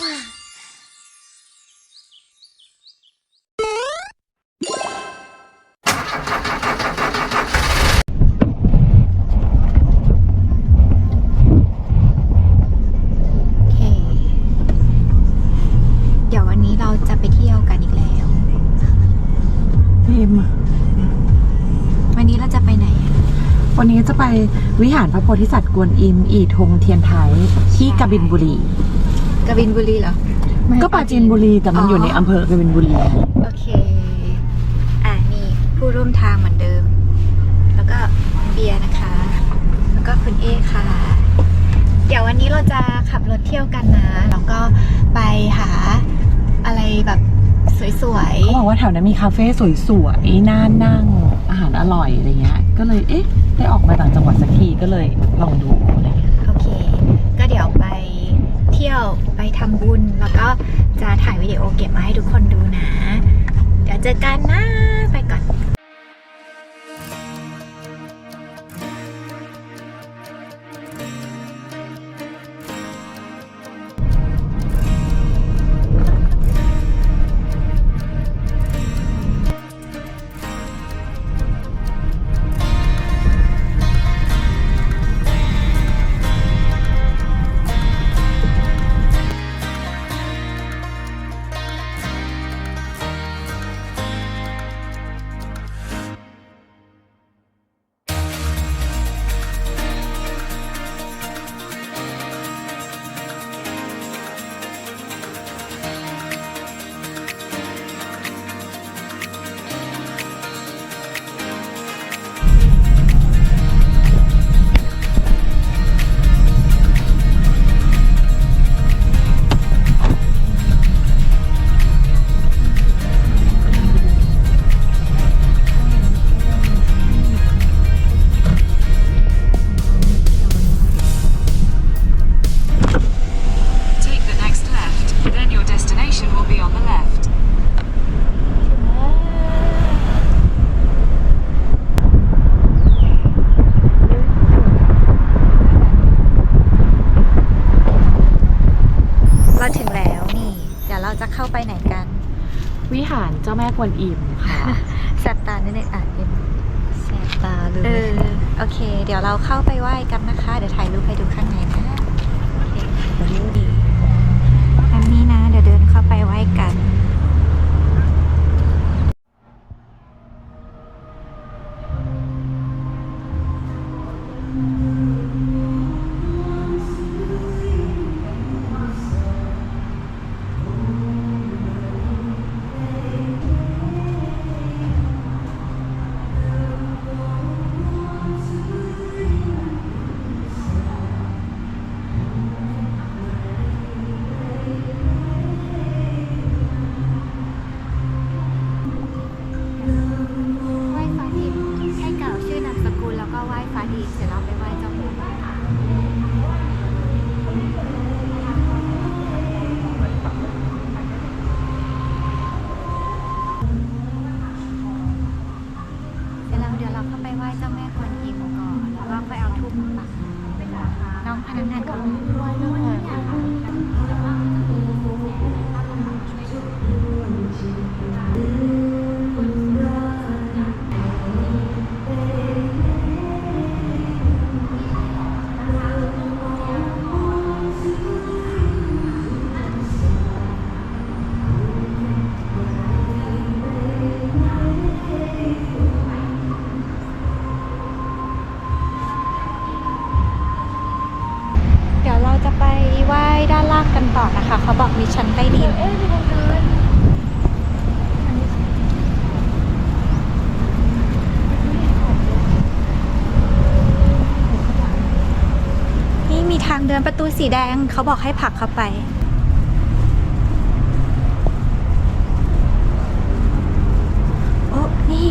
โอเคเดี๋ยววันนี้เราจะไปเที่ยวกันอีกแล้ว พิมวันนี้เราจะไปไหนอะวันนี้จะไปวิหารพระโพธิสัตว์กวนอิม อีทงเทียนไทยที่กบินบุรี กบินบุรีเหรอไม่ก็ปราจีนบุรีแต่มันอ๋อออยู่ในอำเภอกบินบุรีโอเค อ่านี่ผู้ร่วมทางเหมือนเดิม แล้วก็เบียร์นะคะ แล้วก็คุณเอค่ะ เดี๋ยววันนี้เราจะขับรถเที่ยวกันนะ แล้วก็ไปหาอะไรแบบสวยเขาบอกว่าแถวนั้นมีคาเฟ่สวยๆน่านั่ง อาหารอร่อยอะไรเงี้ย ก็เลยเอ๊ะ ได้ออกมาต่างจังหวัดสักทีก็เลยลองดูอะไรเงี้ย ๆ โอเค ก็เดี๋ยวไปเที่ยวไป ทำบุญ แล้วก็จะถ่ายวิดีโอเก็บมาให้ทุกคนดูนะ เดี๋ยวเจอกันนะ ไปก่อน จ้าแม่กวนอิมค่ะแสบตานิดนึงอะเอ็มแสบตาเลเออโอเค เดี๋ยวเราเข้าไปไหว้กันนะคะ เดี๋ยวถ่ายรูปให้ดูข้างในนะโอเคดี จะไปไหว้ด้านล่างกันต่อนะคะ เขาบอกมีชั้นใต้ดินนี่มีทางเดินประตูสีแดง เขาบอกให้ผลักเข้าไปโอ้นี่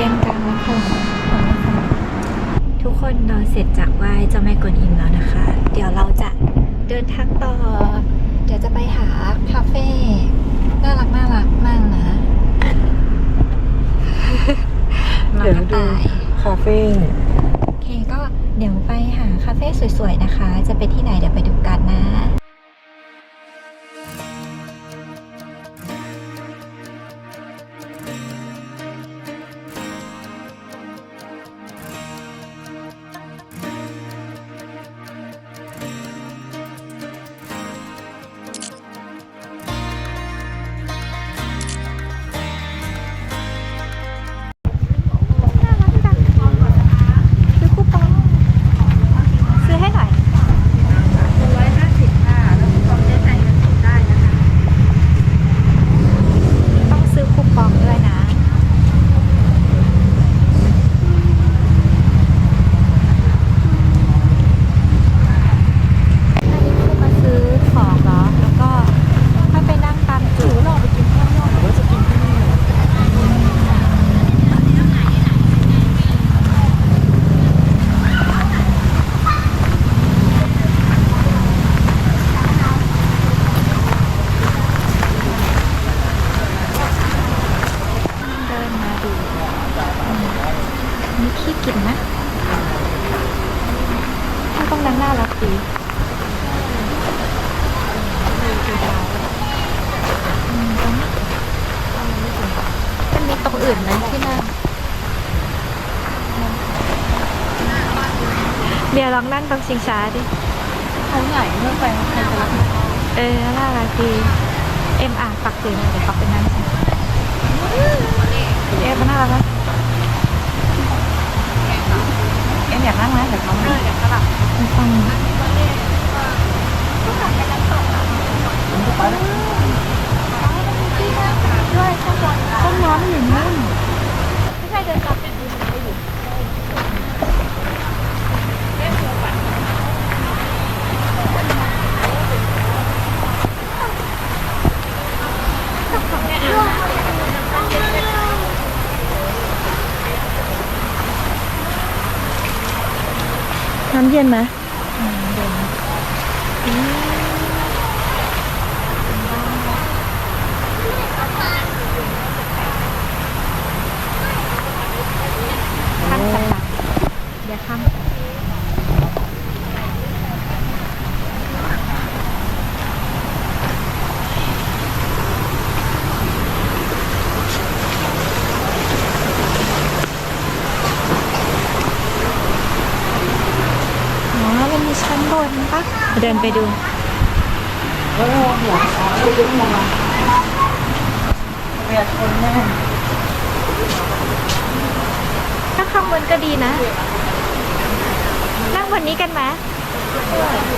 กนกางล้ค่ทุกคนนอนเสร็จจากไหว้เจ้าแม่กวนอิมแล้วนะคะ เดี๋ยวเราจะเดินทางต่อ เดี๋ยวจะไปหาคาเฟ่น่ารักน่ารักมากนะเดี๋ยวดูคาเฟ่โอเคก็เดี๋ยวไปหาคาเฟ่สวยๆนะคะ จะเป็นที่ไหนเดี๋ยวไปดูกันนะ ตรงอื่นไหมที่นั่งเดี๋ยวลองนั่งตรงชิงช้าดิเขาใหญ่เมื่อไปใครจะรับผิดชอบเออน่ารักดีเอ็มอ่านปักตื่นเดี๋ยวเขาไปนั่งสิเอ็มมันน่ารักไหมเอ็มอยากนั่งไหมเดี๋ยวเขามาไม่ฟังต้นน้ำอยู่นู่นไม่ใช่เดินกลับ น้ำ เย็นไหมข้ามสักเดี๋ยวข้ามสะพานอ๋อ มันมีชั้นบนปะเดินไปดูเออหัวเขาดึงมาเบียดคนแน่ถ้าข้างบนก็ดีนะ นั่งบนนี้กันไหม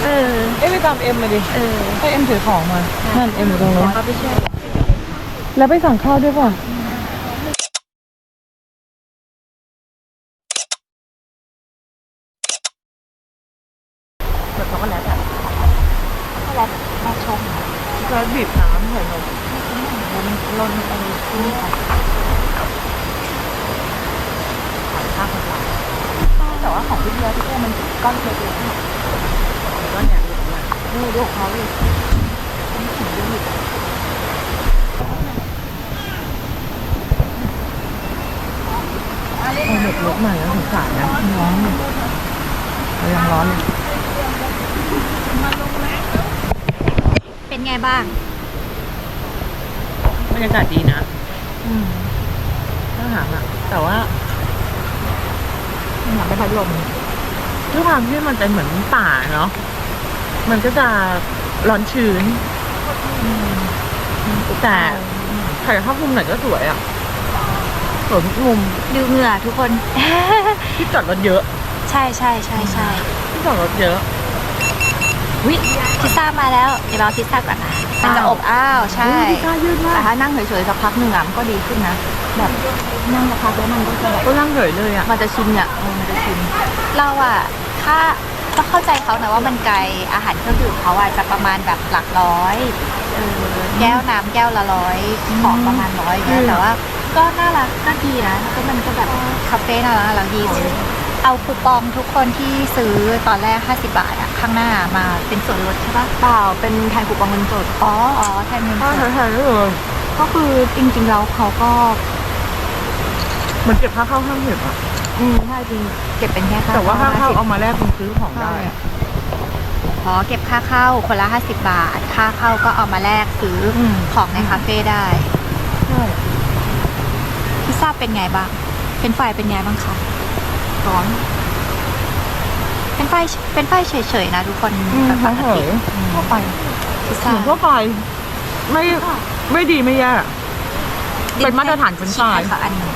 เออ เอ้ยไปตามเอ็มมาดิ เออให้เอ็มถือของมา นั่นเอ็มอยู่ตรงนู้นเขาไปช่วยแล้วไปสั่งข้าวด้วยป่ะ ช็อกโกแลตอะช็อกโกแลตแม่ชม แล้วบีบน้ำใส่นมลนไปที่นี่ค่ะข้าวของเราแต่ว่าของพี่เบียร์ที่เอ็มมันก้อนเล็กๆก้อนใหญ่ๆนี่ลูกเขาเลยเอาเด็กลุกมาแล้วสงสารนะร้อนเลยยังร้อนเลย เป็นไงบ้าง บรรยากาศดีนะอืมถ้าถามอะแต่ว่าอยากไปพัดลมด้วยความที่มันเป็นเหมือนป่าเนาะมันก็จะร้อนชื้น แต่ถ่ายภาพมุมไหนก็สวยอะสวยทุกมุมดูเหงื่อทุกคน ที่จอดรถเยอะ ใช่ใช่ใช่ใช่ที่จอดรถเยอะ วิพิซซ่ามาแล้วเดี๋ยวรอพิซซ่าก่อนนะมันจะอบอ้าวใช่พิซซ่ายืดมาแต่กถ้านั่งเฉยๆสักพักหนึ่งอะมันก็ดีขึ้นนะแบบนั่งสักพักแล้วมันก็จะแบบก็นั่งเฉยเลยอะมันจะชินอะเออมันจะชินเราอะถ้าก็เข้าใจเขานะว่ามันไกลอาหารเครื่องดื่มเขาอะจะประมาณแบบหลักร้อยเออแก้วน้ำแก้วละร้อยของประมาณร้อยเงี้ยแต่ว่าก็น่ารักก็ดีนะก็มันก็แบบคาเฟ่น่ารักน่ารักดี เอาคูปองทุกคนที่ซื้อตอนแรก 50 บาทอะข้างหน้ามาเป็นส่วนลดใช่ปะเปล่าเป็นแทนคูปองเงินสดอ๋ออ๋อแทนเงินสก็ดใช่ๆเลยก็คือจริงๆแล้วเขาก็เหมือนเก็บค่าเข้าห้างเห็บอะอืมใช่จริงเก็บเป็นแค่ค่าแต่ว่าค่าเข้า50เอามาแลกเป็นซื้อของได้อะอ๋อเก็บค่าเข้าคนละ 50 บาท ค่าเข้าก็เอามาแลกซื้อออืมของในคาเฟ่ได้ใช่พิซซ่าเป็นไงบ้างเป็นไฟรายเป็นไงบ้างคะ ร้อน เป็นไฟรายเป็นไฟรายเฉยๆนะทุกคนอืมแบบปกเฉติยๆทั่วไปพิซเหซ่ามือนทั่วไป ไม่ไม่ดีไม่แย่ เป็นมาตรฐานเป็นไฟรายค่ะอันหนึง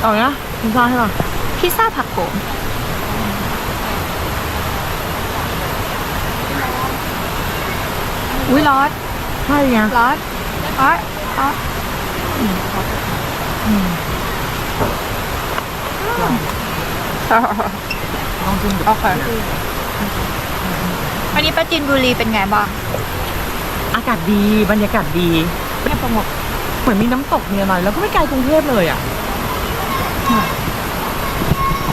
เอาเนี้ยคุณซ่าใช่ป่ะพิซซ่าผักโขมอุ้ยร้อนใช่ไงร้อนร้อนร้อนอืม ลองชิมดูโอเควันนี้ปราจินบุรีเป็นไงบ้าง อากาศดีบรรยากาศดีเงียบสงบเหมือนมีน้ำตกมีอะไรแล้วก็ไม่ไกลกรุงเทพเลยอะ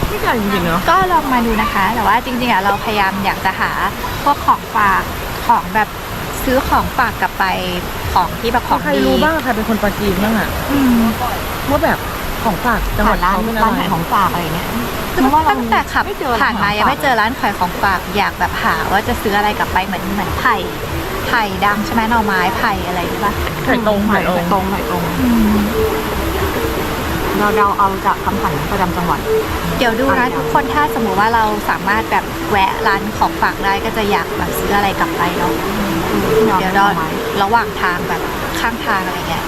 ไม่ไกลจริงๆเนาะก็ลองมาดูนะคะ แต่ว่าจริงๆอะเราพยายามอยากจะหาพวกของฝากของแบบซื้อของฝากกลับไปของที่แบบของใครดีรู้บ้างใครเป็นคนปาจีนบ้างอะอืมว่าแบบ ของฝากจังหวัดเขาเป็นอะไรร้านขายของฝากอะไรเงี้ยตั้งแต่ขับผ่านมายังไม่เจอร้านขายของฝากอยากแบบหาว่าจะซื้ออะไรกลับไปเหมือนเหมือนไผ่ไผ่ดังใช่ไหมหน่อไม้ไผ่อะไรใช่ปะไข่ตรงไข่ตรงตรงไหนตรงอืมเราเดาเอาจากคำขวัญประจำจังหวัด เดี๋ยวดูนะทุกคนถ้าสมมติว่าเราสามารถแบบแวะร้านของฝากได้ก็จะอยากแบบซื้ออะไรกลับไปเนาะเดี๋ยวเราระหว่างทางแบบข้างทางอะไรเงี้ย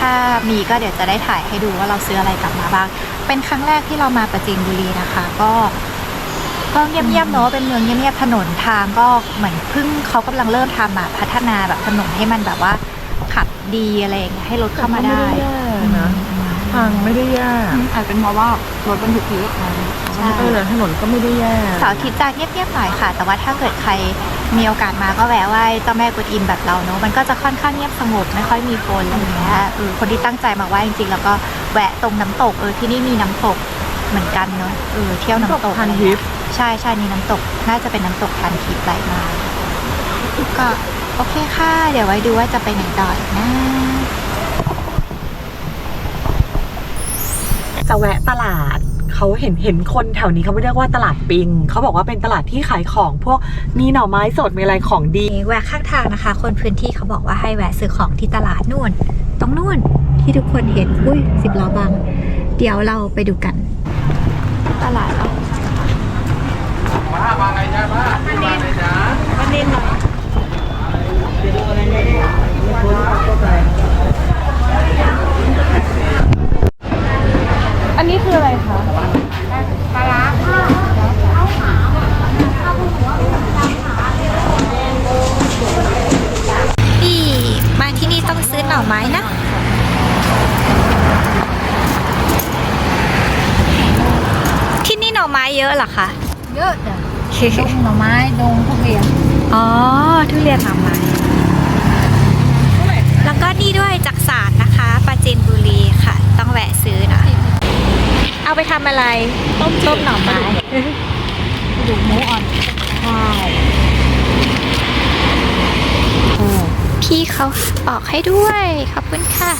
ถ้ามีก็เดี๋ยวจะได้ถ่ายให้ดูว่าเราซื้ออะไรกลับมาบ้าง เป็นครั้งแรกที่เรามาประจีนบุรีนะคะ ก็ก็เงียบๆเนอะเป็นเมืองเงียบๆถนนทางก็เหมือนเพิ่งเขากำลังเริ่มทำอะพัฒนาแบบถนนให้มันแบบว่าขับดีอะไรอย่างเงี้ยให้รถเข้ามาได้แย่นะทางไม่ได้แย่อาจเป็นเพราะว่ารถบรรทุกเยอะใช่เออถนนก็ไม่ได้แย่เสาร์อาทิตย์จะเงียบๆหน่อยค่ะ แต่ว่าถ้าเกิดใคร มีโอกาสมาก็แวะไหว้เจ้าแม่กุดอิมแบบเราเนอะมันก็จะค่อนข้างเงียบสงบไม่ค่อยมีคนอะไรอย่างเงี้ยเออคนที่ตั้งใจมาไหว้จริงๆ แล้วก็แวะตรงน้ำตกเออที่นี่มีน้ำตกเหมือนกันเนอะเออเที่ยวน้ำตกพันอะไรทิเงี้พยย์ใช่ใช่นี่น้ำตก น่าจะเป็นน้ำตกทันทิพย์ไหลมาก็โอเคค่ะ เดี๋ยวไว้ดูว่าจะไปไหนต่ออีกนะจะแวะตลาด เขาเห็นเห็นคนแถวนี้เขาเรียกว่าตลาดปิง เขาบอกว่าเป็นตลาดที่ขายของพวกมีหน่อไม้สดมีอะไรของดีแวะข้างทางนะคะ คนพื้นที่เขาบอกว่าให้แวะซื้อของที่ตลาดนู่น ตรงนู่นที่ทุกคนเห็นอุ้ยสิบล้อบัง เดี๋ยวเราไปดูกัน ตลาดเราอันนี้คืออะไรคะ นี่มาที่นี่ต้องซื้อหน่อไม้นะ ที่นี่หน่อไม้เยอะเหรอคะ เยอะจ้ะ โอเค ดงหน่อไม้ดงทุเรียนอ๋อ ทุเรียนหน่อไม้แล้วก็นี่ด้วยจักสารนะคะปราจีนบุรีค่ะ ต้องแวะซื้อนะ เอาไปทำอะไร ต้มต้มหน่อไม้ดูหมูอ่อนใช่พี่เขาออกให้ด้วย ขอบคุณค่ะ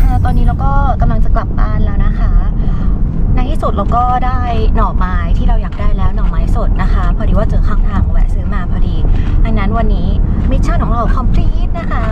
ค่ะ ตอนนี้เราก็กำลังจะกลับบ้านแล้วนะคะ ในที่สุดเราก็ได้หน่อไม้ที่เราอยากได้แล้วหน่อไม้สดนะคะ พอดีว่าเจอข้างทางแวะซื้อมาพอดีดังนั้นวันนี้มิชชั่นของเราคอมพลีทนะคะ